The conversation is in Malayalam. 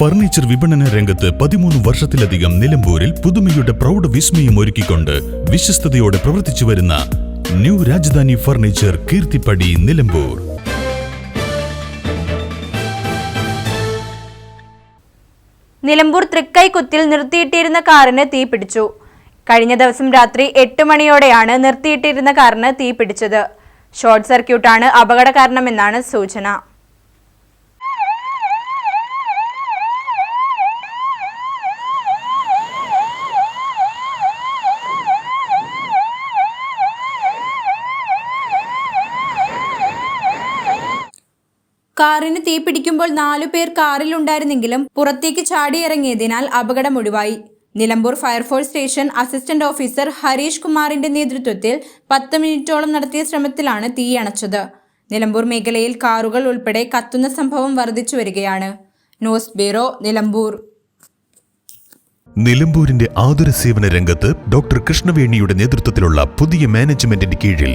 ഫർണിച്ചർ വിപണന രംഗത്ത് പതിമൂന്ന് വർഷത്തിലധികം നിലമ്പൂരിൽ പുതുമയുടെ പ്രൗഢ വിസ്മയം ഒരുക്കിക്കൊണ്ട് വിശ്വസ്തയോടെ പ്രവർത്തിച്ചു വരുന്ന ന്യൂ രാജധാനി ഫർണിച്ചർ കീർത്തിപ്പടി നിലമ്പൂർ. നിലമ്പൂർ തൃക്കൈക്കുത്തിൽ നിർത്തിയിട്ടിരുന്ന കാറിന് തീപിടിച്ചു കഴിഞ്ഞ ദിവസം രാത്രി എട്ട് മണിയോടെയാണ് നിർത്തിയിട്ടിരുന്ന കാറിന് തീപിടിച്ചത് ഷോർട്ട് സർക്യൂട്ടാണ് അപകട കാരണമെന്നാണ് സൂചന. കാറിന് തീപിടിക്കുമ്പോൾ നാലു പേർ കാറിലുണ്ടായിരുന്നെങ്കിലും പുറത്തേക്ക് ചാടിയിറങ്ങിയതിനാൽ അപകടം ഒഴിവായി. Nilambur fire force station assistant officer Harish കുമാറിന്റെ നേതൃത്വത്തിൽ പത്ത് മിനിറ്റോളം നടത്തിയ ശ്രമത്തിലാണ് തീയണച്ചത് നിലമ്പൂർ മേഖലയിൽ കാറുകൾ ഉൾപ്പെടെ കത്തുന്ന സംഭവം വർദ്ധിച്ചു വരികയാണ്. News bureau Nilambur. നിലമ്പൂരിന്റെ ആതുര സേവന രംഗത്ത് ഡോക്ടർ കൃഷ്ണവേണിയുടെ നേതൃത്വത്തിലുള്ള പുതിയ മാനേജ്മെന്റിന്റെ കീഴിൽ